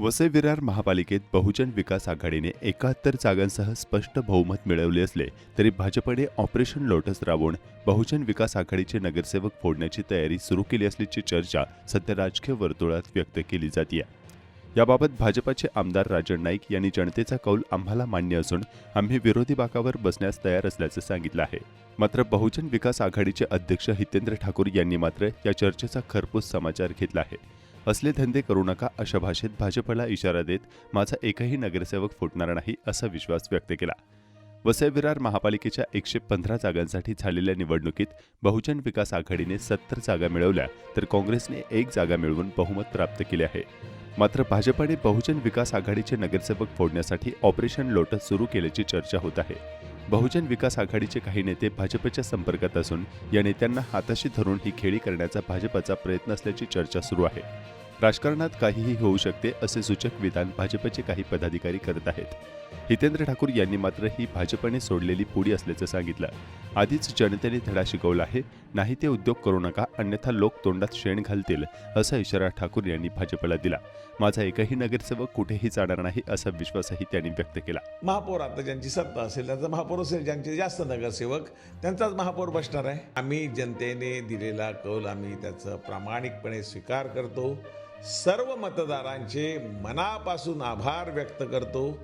वसई विरार महापालिकेत बहुजन विकास आघाडीने एकाहत्तर जागांसह स्पष्ट बहुमत मिळवले असले तरी भाजपने ऑपरेशन लोटस राबवून बहुजन विकास आघाडीचे नगरसेवक फोडण्याची तयारी सुरू केली असल्याची चर्चा सध्या राजकीय वर्तुळात व्यक्त केली जाते याबाबत भाजपाचे आमदार राजन नाईक यांनी जनतेचा कौल आम्हाला मान्य असून आम्ही विरोधी बाकावर बसण्यास तयार असल्याचं सांगितलं आहे. मात्र बहुजन विकास आघाडीचे अध्यक्ष हितेंद्र ठाकूर यांनी मात्र या चर्चेचा खरपूस समाचार घेतला आहे. असले धंदे करू नका अशा भाषेत भाजपला इशारा देत माझा एकही नगरसेवक फुटणार नाही असा विश्वास व्यक्त केला. वसई विरार महापालिकेच्या एकशे पंधरा जागांसाठी झालेल्या निवडणुकीत बहुजन विकास आघाडीने सत्तर जागा मिळवल्या तर काँग्रेसने एक जागा मिळवून बहुमत प्राप्त केले आहे. मात्र भाजपाने बहुजन विकास आघाडीचे नगरसेवक फोडण्यासाठी ऑपरेशन लोटस सुरू केल्याची चर्चा होत आहे. बहुजन विकास आघाडीचे काही नेते भाजपच्या संपर्कात असून या नेत्यांना हाताशी धरून ही खेळी करण्याचा भाजपचा प्रयत्न असल्याची चर्चा सुरू आहे. राजकारणात काहीही होऊ शकते असे सूचक विधान भाजपचे काही पदाधिकारी करत आहेत. हितेंद्र ठाकूर यांनी मात्र ही भाजपने सोडलेली पुडी असल्याचं सांगितलं. आधीच जनतेने धडा शिकवला आहे नाही ते उद्योग करू नका अन्यथा लोक तोंडात शेण घालतील असा इशारा ठाकूर यांनी भाजपला दिला. माझा एकही नगरसेवक कुठेही जाणार नाही असा विश्वासही त्यांनी व्यक्त केला. महापौर आता ज्यांची सत्ता असेल त्यांचा महापौर असेल ज्यांचे जास्त नगरसेवक त्यांचाच महापौर बसणार आहे. आम्ही जनतेने दिलेला कौल आम्ही त्याचं प्रामाणिकपणे स्वीकार करतो. सर्व मतदारांचे मनापासून आभार व्यक्त करतो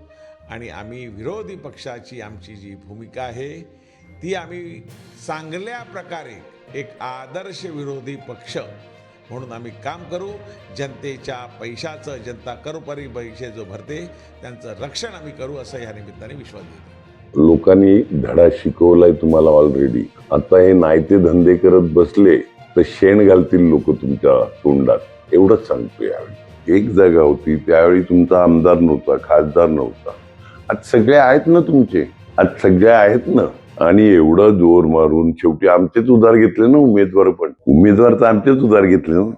आणि आम्ही विरोधी पक्षाची आमची जी भूमिका आहे ती आम्ही चांगल्या प्रकारे एक आदर्श विरोधी पक्ष म्हणून आम्ही काम करू. जनतेच्या पैशाचं जनता करोपरी पैसे जो भरते त्यांचं रक्षण आम्ही करू असं या निमित्ताने विश्वास देतो. लोकांनी धडा शिकवलाय तुम्हाला ऑलरेडी आता हे नायते धंदे करत बसले तर शेण घालतील लोक तुमच्या तोंडात. एवढंच सांगतो यावेळी. एक जागा होती त्यावेळी तुमचा आमदार नव्हता खासदार नव्हता. आज सगळे आहेत ना तुमचे? आज सगळे आहेत ना? आणि एवढं जोर मारून शेवटी आमचेच उधार घेतले ना उमेदवार पण? उमेदवार तर आमचेच उधार घेतले ना?